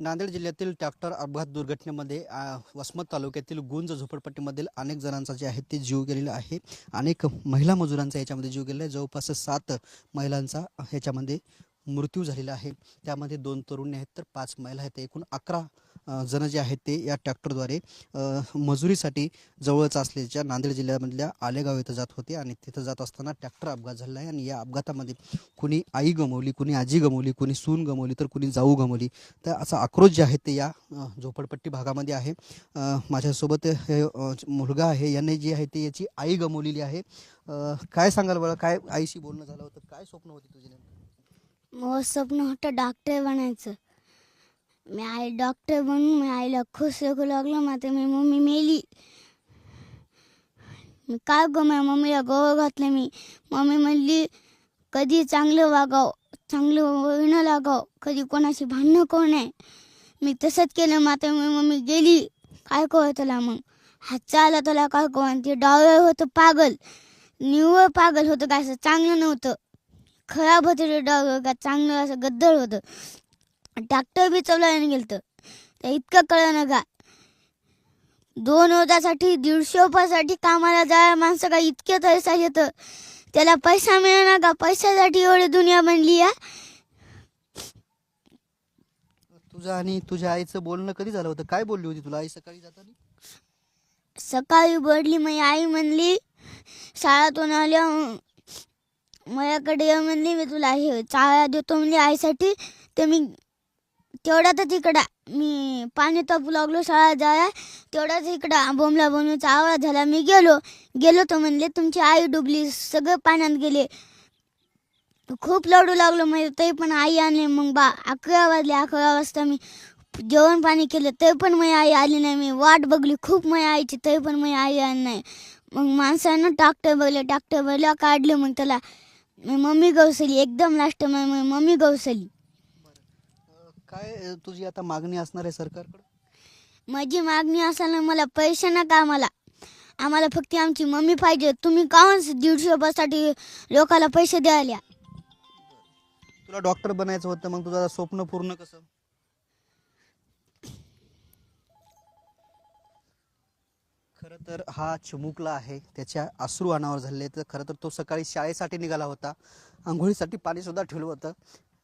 नांदेड जिल्ह्यातील ट्रॅक्टर अपघात दुर्घटनेमध्ये वसमत तालुक्यातील गुंज झोपडपट्टीमधील अनेक जणांचा जे आहे ते जीव गेलेला आहे. अनेक महिला मजुरांचा याच्यामध्ये जीव गेलेला आहे. जवळपास सात महिलांचा ह्याच्यामध्ये मृत्यू झालेला आहे. त्यामध्ये दोन तरुणी आहेत तर पाच महिला आहेत. एकूण अकरा जण जे आहेत ते या ट्रॅक्टरद्वारे मजुरीसाठी जवळच असलेल्या नांदेड जिल्ह्यामधल्या आलेगाव इथं जात होते आणि तिथं जात असताना ट्रॅक्टर अपघात झाला आहे आणि या अपघातामध्ये कुणी आई गमवली कुणी आजी गमवली कुणी सून गमवली तर कुणी जाऊ गमवली. तर असा आक्रोश जे आहे ते या झोपडपट्टी भागामध्ये आहे. माझ्यासोबत हे मुलगा आहे याने जी आहे ते याची आई गमवलेली आहे. काय सांगाल बरं काय आईशी बोलणं झालं होतं? काय स्वप्न होती तुझी नेमकं? हो, स्वप्न होतं डॉक्टर बनायचं. मी आई डॉक्टर बनून मी आईला खुश रखू लागलो मात्र मी मम्मी मेली। मी काय गो माझ्या मम्मीला गोवळ घातलं मी। मम्मी म्हणली कधी चांगलं वागाव चांगलं वळणं लागाव कधी कोणाशी भांडणं कोण आहे? मी तसंच केलं मात्र मी मम्मी गेली. काय कळ तुला मग? हातचा आला तुला काय कळ ते डावं होतं पागल. निव्वळ पागल होतं काय असं चांगलं नव्हतं. खराब होतं ते डाव का चांगलं असं गद्दळ होतं. ट्रॅक्टर बी चालवायला गेलं तर इतकं कळलं का? दोन रोजासाठी दीडशे रुपयासाठी कामाला जाय माणसं का इतके पैसा येतं त्याला पैसा मिळणार का? पैशासाठी एवढी दुनिया बनली या? तुझं आणि तुझ्या आईचं बोलणं कधी झालं होतं? काय बोलली होती तुला? आई सकाळी जाताना? सकाळी बडली माझी आई म्हणली शाळातून आल्या माझ्याकडे म्हणली मी तुला हे चाळा देतो म्हणली आईसाठी ते मी तेवढ्यातच इकडं मी पाणी तापू लागलो शाळा जाया. तेवढ्याच इकडं बोंबला बोंबचा आवाज झाला. मी गेलो. गेलो तर म्हणले तुमची आई डुबली सगळं पाण्यात गेले. खूप लढू लागलो म्हणजे तरी पण आई आणली मग बा अकरा वाजले अकरा वाजता मी जेवण पाणी केलं तरी पण माझी आई आली नाही. मी वाट बघली खूप माझ्या आईची तरी पण माझी आई आली नाही. मग माणसानं टाकटर बघले टाकटर बघल्या काढले मग त्याला. मम्मी गवसली एकदम लास्ट मग मम्मी गवसली काय अ, तुझी आता मागणी असणार आहे सरकारकडे? माझी मागणी असायला मला पैसे नका आम्हाला. आम्हाला फक्त आमची मम्मी पाहिजे. तुम्ही काहून दीडशे रुपयासाठी लोकाला पैसे द्यायला? तुला डॉक्टर बनायचं होतं मग तुझं स्वप्न पूर्ण कसं? खरं तर हा चिमुकला आहे त्याच्या अश्रू अनावर झालेले तर खरं तर तो सकाळी शाळेसाठी निघाला होता. आंघोळीसाठी पाणी सुद्धा ठेवलं होतं.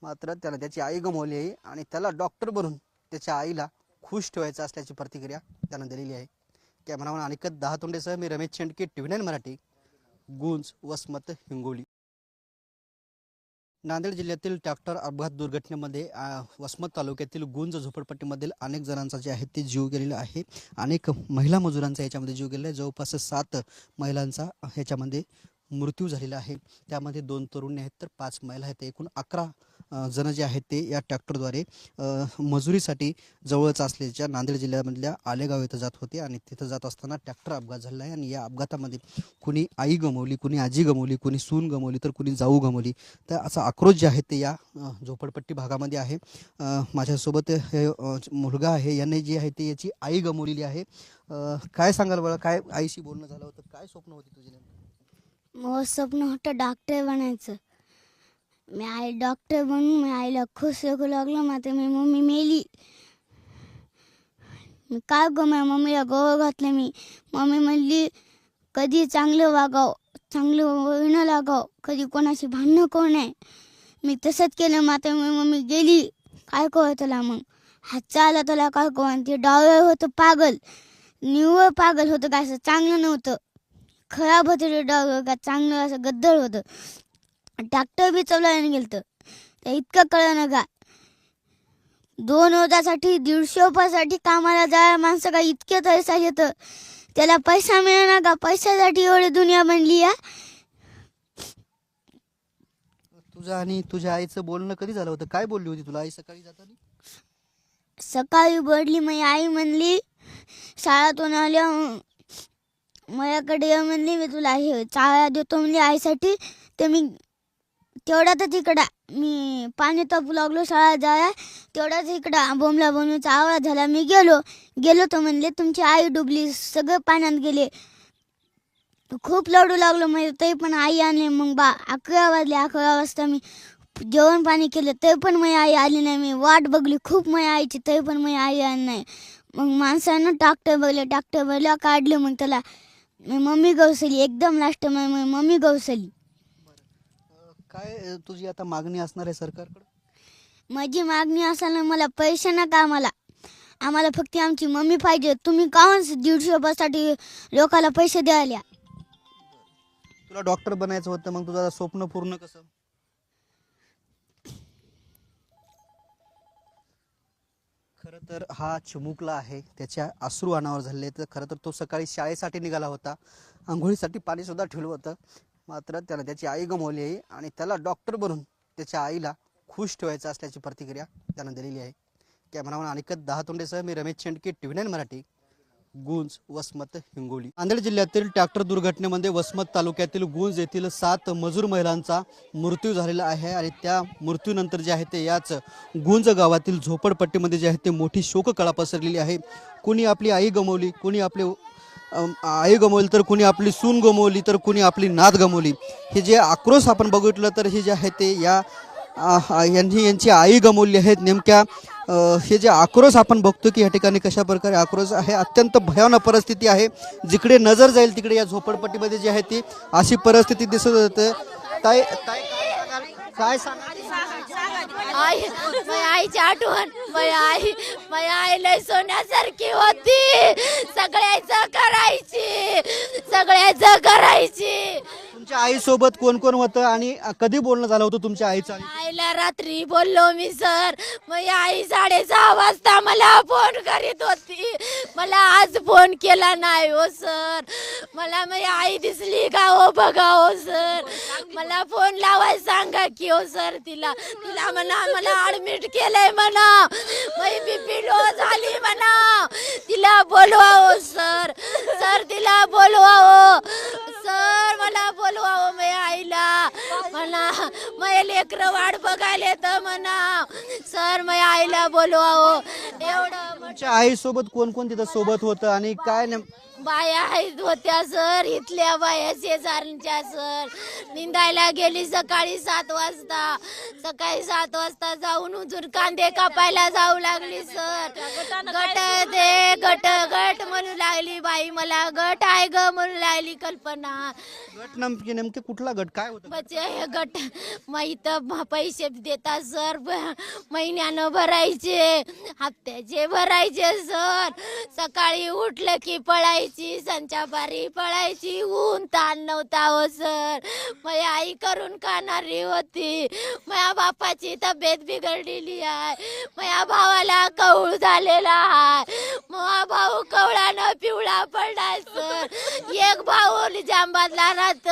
मात्र त्यानं त्याची आई गमावली आहे आणि त्याला डॉक्टर बनून त्याच्या आईला खुश ठेवायचं असल्याची प्रतिक्रिया त्यानं दिलेली आहे. कॅमेरामन अनिकत दहा तोंडेसह मी Ramesh Shendke T V nine Marathi Gunj Wasmat Hingoli. Nanded जिल्ह्यातील ट्रॅक्टर अपघात दुर्घटनेमध्ये वसमत तालुक्यातील गुंज झोपडपट्टीमधील अनेक जणांचा जे आहे ते जीव गेलेला आहे. अनेक महिला मजुरांचा याच्यामध्ये जीव गेलेला आहे. जवळपास सात महिलांचा ह्याच्यामध्ये मृत्यू झालेला आहे. त्यामध्ये दोन तरुणी आहेत तर पाच महिला आहेत. एकूण अकरा जण जे आहेत ते या ट्रॅक्टरद्वारे मजुरीसाठी जवळच असलेल्या नांदेड जिल्ह्यामधल्या आलेगाव इथं जात होते आणि तिथं जात असताना ट्रॅक्टर अपघात झाला आहे आणि या अपघातामध्ये कुणी आई गमवली कुणी आजी गमवली कुणी सून गमवली तर कुणी जाऊ गमवली. तर असा आक्रोश जे आहे ते या झोपडपट्टी भागामध्ये आहे. माझ्यासोबत हे मुलगा आहे याने जी आहे ते याची आई गमवलेली आहे. काय सांगाल बरं काय आईशी बोलणं झालं होतं? काय स्वप्न होती तुझे स्वप्न होतं डॉक्टर बनायचं. मी आई डॉक्टर बनून मी आईला खुश राखू लागलो मात्र मी मम्मी मेली. मी काय गो माझ्या मम्मीला गोवा घातलं मी? मम्मी म्हणली कधी चांगलं वागाव चांगलं वळणं लागाव कधी कोणाशी भांडणं कोण आहे मी तसंच केलं मात्र मी मम्मी गेली. काय कळ तुला मग? हातचा आला तुला काय कळ ते डॉलर होतं पागल. निव्वळ पागल होतं काय असं चांगलं नव्हतं. खराब होतं ते डॉलर का चांगलं असं गद्दळ होतं. ट्रॅक्टर बी चालवायला गेलं तर इतकं कळलं का दोन रोजासाठी दीडशे रुपयासाठी कामाला जाय माणसं का इतके पैसा येतं त्याला पैसा मिळणार का? पैशासाठी एवढी दुनिया बनली या? तुझं आणि तुझ्या आईचं बोलणं कधी झालं होतं? काय बोलली होती तुला आई सकाळी जाताना? सकाळी बडली माझी आई म्हणली शाळातून आल्या माझ्याकडे म्हणली मी तुला हे चाळा देतो म्हणली आईसाठी ते मी तेवढ्यातच इकडं. मी पाणी तापू लागलो शाळा जाया तेवढ्याच इकडं बोंबला बोंबचा आवाज झाला. मी गेलो. गेलो तर म्हणले तुमची आई डुबली. सगळं पाण्यात गेले. खूप लढू लागलो. म्हणजे तरी पण आई आणली. मग बा अकरा वाजले. अकरा वाजता मी जेवण पाणी केलं. तरी पण माझी आई आली नाही. मी वाट बघली. खूप माझ्या आईची. तरी पण माझी आई आली नाही. मग माणसानं ट्रॅक्टर बघले. ट्रॅक्टर बघल्या काढलं. मग त्याला मम्मी गवसली एकदम लास्ट मग मम्मी गवसली काय अ, तुझी आता मागणी असणार आहे सरकारकडे? माझी मागणी असाल मला पैसे नका आम्हाला. आम्हाला फक्त आमची मम्मी पाहिजे. तुम्ही काहून दीडशे रुपयासाठी लोकाला पैसे द्यायला? तुला डॉक्टर बनायचं होतं मग तुझं आता स्वप्न पूर्ण कसं? खरं तर हा चिमुकला आहे त्याच्या अश्रू अनावर झाले तर खरं तर तो सकाळी शाळेसाठी निघाला होता. आंघोळीसाठी पाणी सुद्धा ठेवलं होतं. मात्र त्याला त्याची आई गमावली आहे आणि त्याला डॉक्टर बनून त्याच्या आईला खुश ठेवायचं असल्याची प्रतिक्रिया त्यानं दिलेली आहे. कॅमेरामॅन अनिकत दहा तोंडेसह मी रमेश शेंडके टी व्ही मराठी गुंज वसमत हिंगोली. नांदेड जिल्ह्यातील ट्रॅक्टर दुर्घटनेमध्ये वसमत तालुक्यातील गुंज येथील सात मजूर महिलांचा मृत्यू झालेला आहे आणि त्या मृत्यूनंतर जे आहे ते याच गुंज गावातील झोपडपट्टीमध्ये जे आहे ते मोठी शोककळा पसरलेली आहे. कुणी आपली आई गमावली कुणी आपले आई गमवली तर कुणी आपली सून गमवली तर कुणी आपली नात गमवली. हे जे आक्रोश आपण बघितलं तर हे जे आहे ते या यांनी यांची आई गमवली आहेत. नेमक्या हे जे आक्रोश आपण बघतो की या ठिकाणी कशा प्रकारे आक्रोश आहे अत्यंत भयानक परिस्थिती आहे. जिकडे नजर जाईल तिकडे या झोपडपट्टीमध्ये जी आहे ती अशी परिस्थिती दिसत होते. ताई ताई, काय आई माझ्या आईची आठवण माझ्या आई माझ्या आई लय सोन्यासारखी होती. सगळ्याचं करायची सगळ्याचं करायची. तुमच्या आई सोबत कोण कोण होतं आणि कधी बोलणं झालं होतं तुमच्या आईचं? आणि आईला रात्री बोललो मी सर मग आई साडेसहा वाजता मला फोन करीत होती. मला आज फोन केला नाही हो सर. मला माझी आई दिसली का हो बघा हो सर. मला फोन लावाय सांगा की हो सर तिला. तिला म्हणा मला ऍडमिट केलंय म्हणा. मी बीपी लो झाली म्हणा. तिला बोलवा हो सर. सर तिला बोलवा हो. म्हणा माझ्या लेकर वाट बघायला तर म्हणा. सर मै आईला बोलवा एवढं तुमच्या आई सोबत कोण कोण तिथं सोबत होतं आणि काय नेम बाया आहेत होत्या सर इथल्या बाया शेजारच्या सर. निंदायला गेली सकाळी सात वाजता. सकाळी सात वाजता जाऊन उजून कांदे कापायला जाऊ लागली सर. गट दे गट गट म्हणू लागली बाई मला. गट आहे ग म्हणू लागली कल्पना. गट नेमके नेमके कुठला गट? काय होतं? बचे हे गट माहीत पैसे देतात सर. महिन्यानं भरायचे. हप्त्याचे भरायचे सर. सकाळी उठलं की पळायची. संचापारी पळायची ऊन ताण नव्हता हो सर. माझी आई करून खाणारी होती. माझ्या बापाची तब्येत बिघडलेली आहे. माझ्या भावाला कवळ झालेला आहे. माझा भाऊ कवळानं पिवळा पडलाय सर. एक भाऊ जांबादला राहत.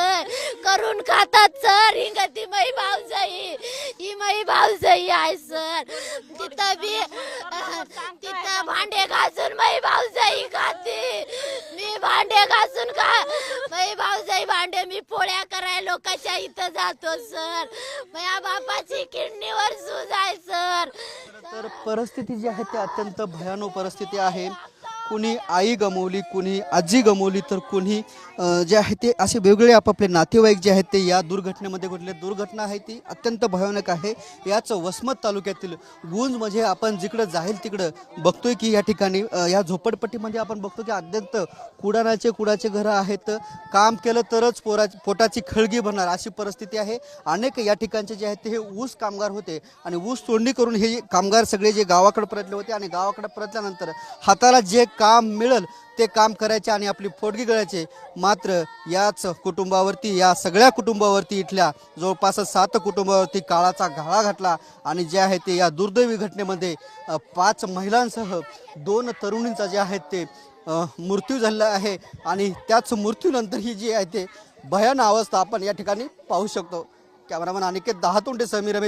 करून खातात सर. ही गती मै भाऊजाई. ही मै भाऊजाई आहे सर. तिथं बी तिथं भांडे घासून मै भाऊजाई भांडे का खा भाऊजाई भांडे मी पोळ्या कराय लोकांच्या इथं जातो सर. माझ्या बापाची किडनीवर सूज आहे सर. तर परिस्थिती जी आहे ती अत्यंत भयानक परिस्थिती आहे. कुणी आई गमवली कुणी आजी गमवली तर कुणी जे आहे ते असे वेगवेगळे आपापले नातेवाईक जे आहेत ते या दुर्घटनेमध्ये घडले दुर्घटना आहे ती अत्यंत भयानक आहे. याच वसमत तालुक्यातील गुंज म्हणजे आपण जिकडं जाईल तिकडं बघतोय की या ठिकाणी या झोपडपट्टीमध्ये आपण बघतो की अत्यंत कुडाणाचे कुडाचे घरं आहेत. काम केलं तरच पोरा पोटाची खळगी भरणार अशी परिस्थिती आहे. अनेक या ठिकाणचे जे आहेत ते हे ऊस कामगार होते आणि ऊस तोडणी करून हे कामगार सगळे जे गावाकडे परतले होते आणि गावाकडे परतल्यानंतर हाताला जे काम मिळेल ते काम करायचे आणि आपली फोडगी गळायचे. मात्र याच कुटुंबावरती या सगळ्या कुटुंबावरती इथल्या जवळपास सात कुटुंबावरती काळाचा घाळा घातला आणि जे आहे ते या दुर्दैवी घटनेमध्ये पाच महिलांसह दोन तरुणींचा जे आहेत ते मृत्यू झालेला आहे आणि त्याच मृत्यूनंतर ही जी आहे ते भयान अवस्था आपण या ठिकाणी पाहू शकतो. कॅमेरामॅन अनिकेत दहा तोंडे समीर